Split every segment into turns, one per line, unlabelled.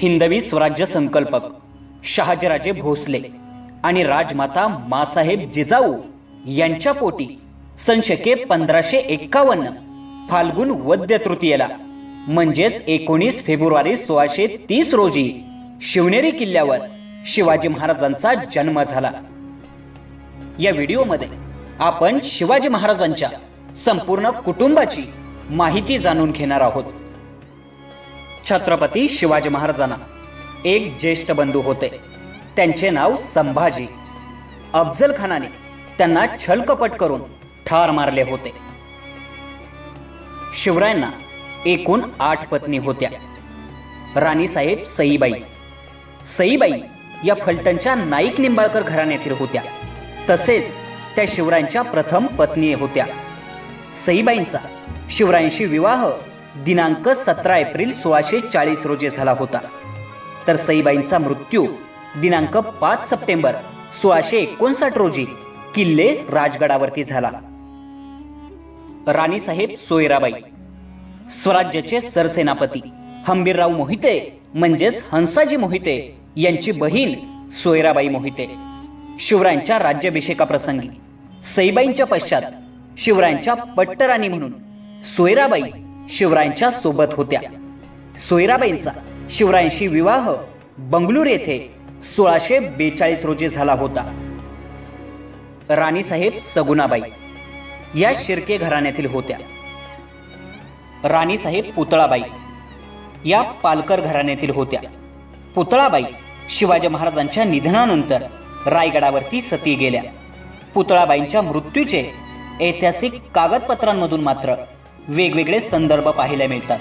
हिंदवी स्वराज्य संकल्पक शहाजीराजे भोसले आणि राजमाता मासाहेब जिजाऊ यांच्या पोटी संशके पंधराशे एक्कावन्न फाल्गुन वद्य तृतीयेला म्हणजेच एकोणीस फेब्रुवारी सोळाशे तीस रोजी शिवनेरी किल्ल्यावर शिवाजी महाराजांचा जन्म झाला. या व्हिडिओमध्ये आपण शिवाजी महाराजांच्या संपूर्ण कुटुंबाची माहिती जाणून घेणार आहोत. छत्रपती शिवाजी महाराजांना एक ज्येष्ठ बंधू होते. त्यांचे नाव संभाजी. अफजल खानाने त्यांना छलकपट करून ठार मारले होते. शिवरायांना एकूण आठ पत्नी होत्या. राणीसाहेब सईबाई. सईबाई या फलटणच्या नाईक निंबाळकर घराण्यातील होत्या. तसेच त्या शिवरायांच्या प्रथम पत्नी होत्या. सईबाईंचा शिवरायांशी विवाह दिनांक सतरा एप्रिल सोळाशे चाळीस रोजी झाला होता. तर सईबाईंचा मृत्यू दिनांक पाच सप्टेंबर सोळाशे एकोणसाठ रोजी किल्ले राजगडावरती झाला. राणीसाहेब सोयराबाई स्वराज्याचे सरसेनापती हंबीरराव मोहिते म्हणजेच हंसाजी मोहिते यांची बहीण सोयराबाई मोहिते. शिवरायांच्या राज्याभिषेकाप्रसंगी सईबाईंच्या पश्चात शिवरायांच्या पट्टराणी म्हणून सोयराबाई शिवरायांच्या सोबत होत्या. सोयराबाईंचा शिवरायांशी विवाह बंगळूर येथे सोळाशे बेचाळीस रोजी झाला होता. राणीसाहेब सगुणाबाई या शिर्के घराण्यातील होत्या. राणीसाहेब पुतळाबाई या पालकर घराण्यातील होत्या. पुतळाबाई शिवाजी महाराजांच्या निधनानंतर रायगडावरती सती गेल्या. पुतळाबाईंच्या मृत्यूचे ऐतिहासिक कागदपत्रांमधून मात्र वेगवेगळे संदर्भ पाहायला मिळतात.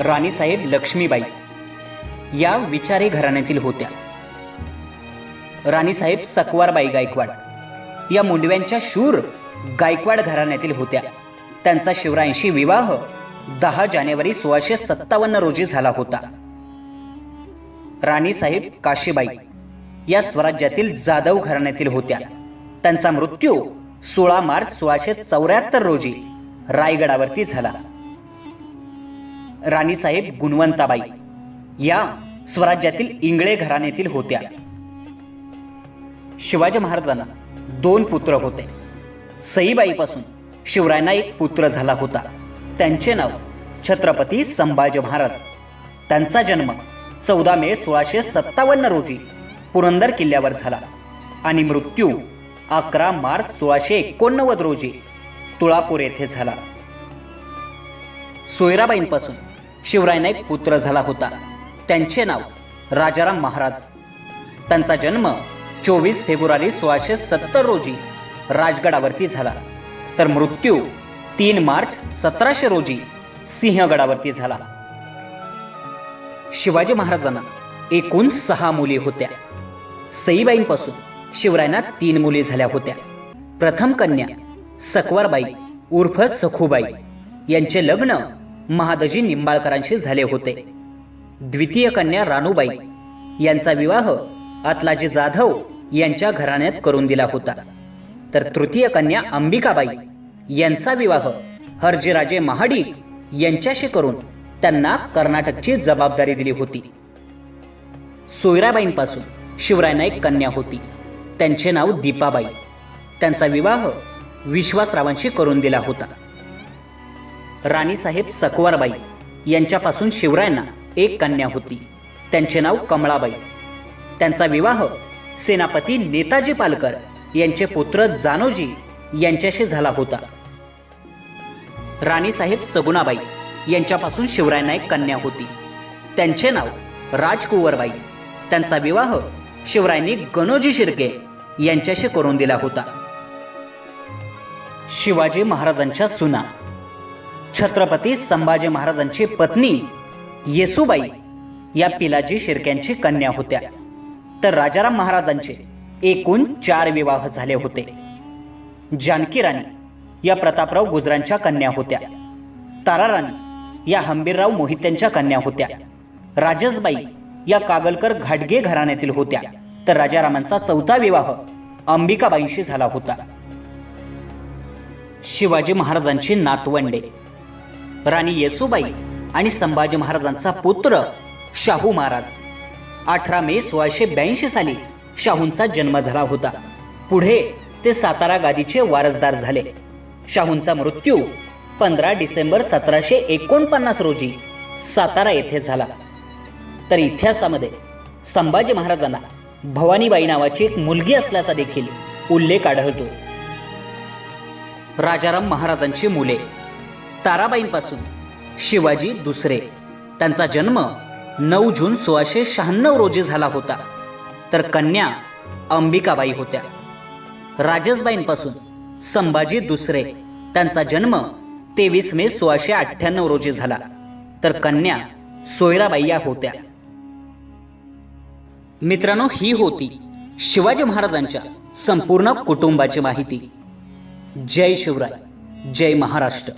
राणीसाहेब लक्ष्मीबाई या विचारे घराण्यातील होत्या. राणीसाहेब सकवारबाई गायकवाड या मुंडव्यांच्या शूर गायकवाड घराण्यातील होत्या. त्यांचा शिवरायांशी विवाह दहा जानेवारी सोळाशे सत्तावन्न रोजी झाला होता. राणीसाहेब काशीबाई या स्वराज्यातील जाधव घराण्यातील होत्या. त्यांचा मृत्यू सोळा मार्च सोळाशे चौऱ्याहत्तर रोजी रायगडावरती झाला. राणीसाहेब गुणवंताबाई या स्वराज्यातील इंगळे घराण्यातील होत्या. शिवाजी महाराजांना दोन पुत्र होते. सईबाईपासून शिवरायांना एक पुत्र झाला होता. त्यांचे नाव छत्रपती संभाजी महाराज. त्यांचा जन्म चौदा मे सोळाशे सत्तावन्न रोजी पुरंदर किल्ल्यावर झाला आणि मृत्यू अकरा मार्च सोळाशे एकोणनव्वद रोजी तुळापूर येथे झाला. सोयराबाईंपासून शिवरायांना एक पुत्र झाला होता. त्यांचे नाव राजाराम महाराज. त्यांचा जन्म चोवीस फेब्रुवारी सोळाशे सत्तर रोजी राजगडावरती झाला. तर मृत्यू तीन मार्च सतराशे रोजी सिंहगडावरती झाला. शिवाजी महाराजांना एकूण सहा मुली होत्या. सईबाईंपासून शिवरायांना तीन मुली झाल्या होत्या. प्रथम कन्या सकवारबाई उर्फ सखूबाई यांचे लग्न महादजी निंबाळकरांशी झाले होते. द्वितीय कन्या रानूबाई यांचा विवाह अतलाजी जाधव यांच्या घराण्यात करून दिला होता. तर तृतीय कन्या अंबिकाबाई यांचा विवाह हरजीराजे महाडिक यांच्याशी करून त्यांना कर्नाटकची जबाबदारी दिली होती. सोयराबाईंपासून शिवरायांना एक कन्या होती. त्यांचे नाव दीपाबाई. त्यांचा विवाह विश्वासरावांशी करून दिला होता. राणीसाहेब सकवारबाई यांच्यापासून शिवरायांना एक कन्या होती. त्यांचे नाव कमळाबाई. त्यांचा विवाह सेनापती नेताजी पालकर यांचे पुत्र जानोजी यांच्याशी झाला होता. राणीसाहेब सगुणाबाई यांच्यापासून शिवरायांना एक कन्या होती. त्यांचे नाव राजकुंवरबाई. त्यांचा विवाह शिवरायांनी गणोजी शिर्के यांच्याशी करून दिला होता. शिवाजी महाराजांच्या सुना. छत्रपती संभाजी महाराजांची पत्नी येसुबाई या पिलाजी शिर्क्यांची कन्या होत्या. तर राजाराम महाराजांचे एकूण चार विवाह झाले होते. जानकी राणी या प्रतापराव गुजरांच्या कन्या होत्या. तारा राणी या हंबीरराव मोहित्यांच्या कन्या होत्या. राजसबाई या कागलकर घाटगे घराण्यातील होत्या. तर राजारामांचा चौथा विवाह अंबिकाबाईंशी झाला होता. शिवाजी महाराजांची नातवंडे. राणी येसुबाई आणि संभाजी महाराजांचा पुत्र शाहू महाराज. अठरा मे सोळाशे ब्याऐंशी साली शाहूंचा जन्म झाला होता. पुढे ते सातारा गादीचे वारसदार झाले. शाहूंचा मृत्यू पंधरा डिसेंबर सतराशे एकोणपन्नास रोजी सातारा येथे झाला. तर इतिहासामध्ये संभाजी महाराजांना भवानीबाई नावाची एक मुलगी असल्याचा देखील उल्लेख आढळतो. राजाराम महाराजांची मुले. ताराबाईंपासून शिवाजी दुसरे. त्यांचा जन्म नऊ जून सोळाशे शहाण्णव रोजी झाला होता. तर कन्या अंबिकाबाई होत्या. राजसबाईंपासून संभाजी दुसरे. त्यांचा जन्म तेवीस मे सोळाशे अठ्ठ्याण्णव रोजी झाला. तर कन्या सोयराबाई या होत्या. मित्रांनो ही होती शिवाजी महाराजांच्या संपूर्ण कुटुंबाची माहिती. जय शिवराय जय महाराष्ट्र.